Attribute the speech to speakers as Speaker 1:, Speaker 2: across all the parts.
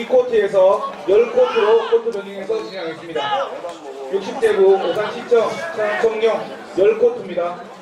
Speaker 1: 이 코트에서 10코트로 코트 변경해서 진행하겠습니다. 60대부 오산 시청 청룡 10코트입니다.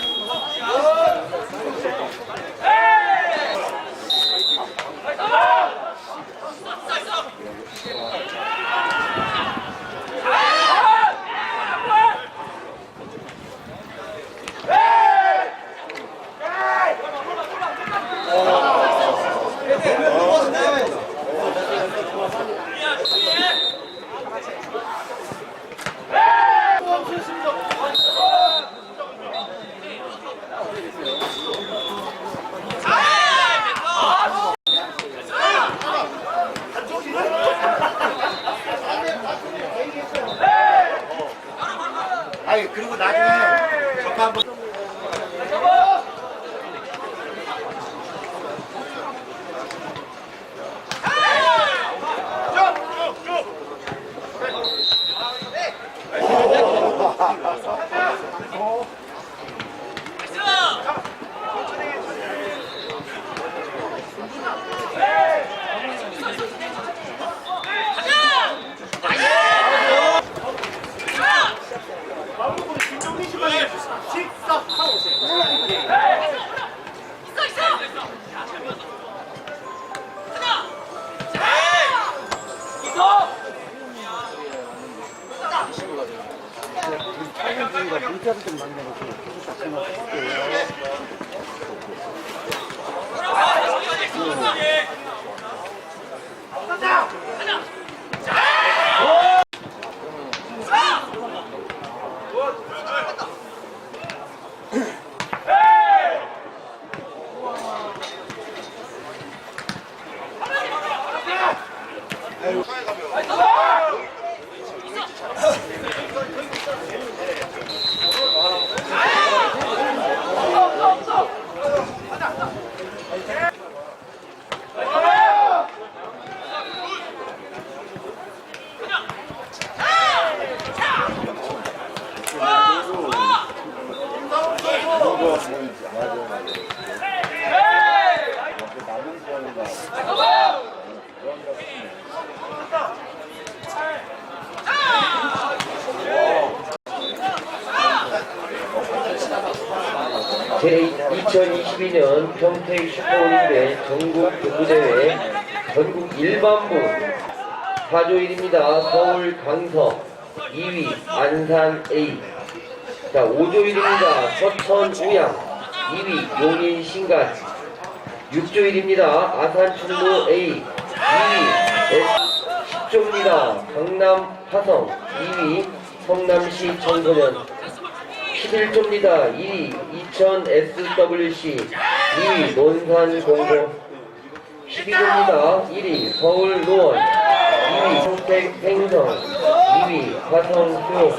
Speaker 2: 그리고 나중에 저거 한번 気にさせます。
Speaker 3: 제2022년 평택 슈퍼올림픽 전국 농구대회 전국 일반부 4조 1입니다. 서울 강서 2위 안산 A 자 5조 1입니다. 서천 우양 2위 용인 신간 6조 1입니다. 아산 충무 A 2위 S 10조입니다. 강남 화성 2위 성남시 청소년 11조입니다. 1위 이천 SWC 2위 논산 공고 12조입니다. 1위 서울 노원 2위 성택 행성 2위 화성 수호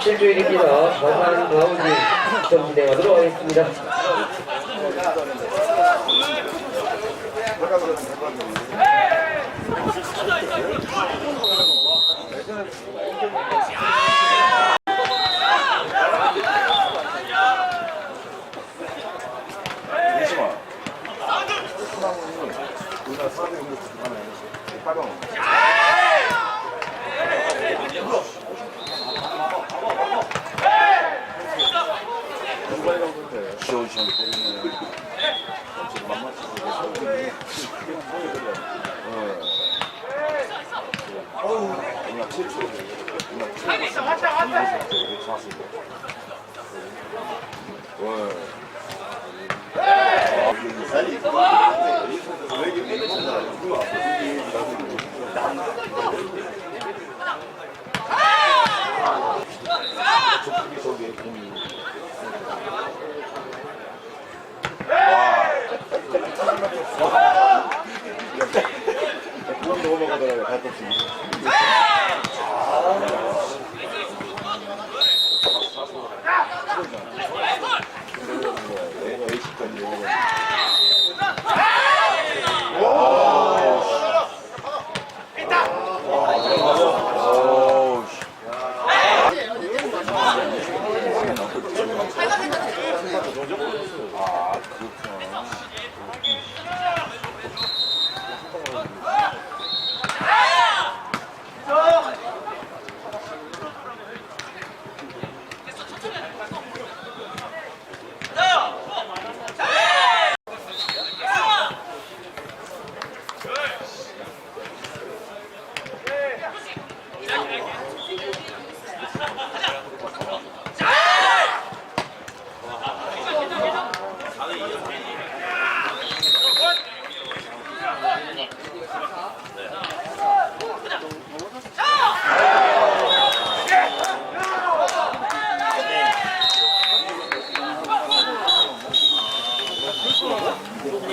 Speaker 3: 17조 1위입니다. 화산 가우지 시험 진행하도록 하겠습니다.
Speaker 2: 사람들이 시원시원 때리네. 지금 만만치 어우, 그냥 최초. 그냥 최초. 왔다, 왔다. 좋았습니다. 넘어가더라고요 가끔씩 내가 A씨까지 넘어가 잘 가겠다. 가자.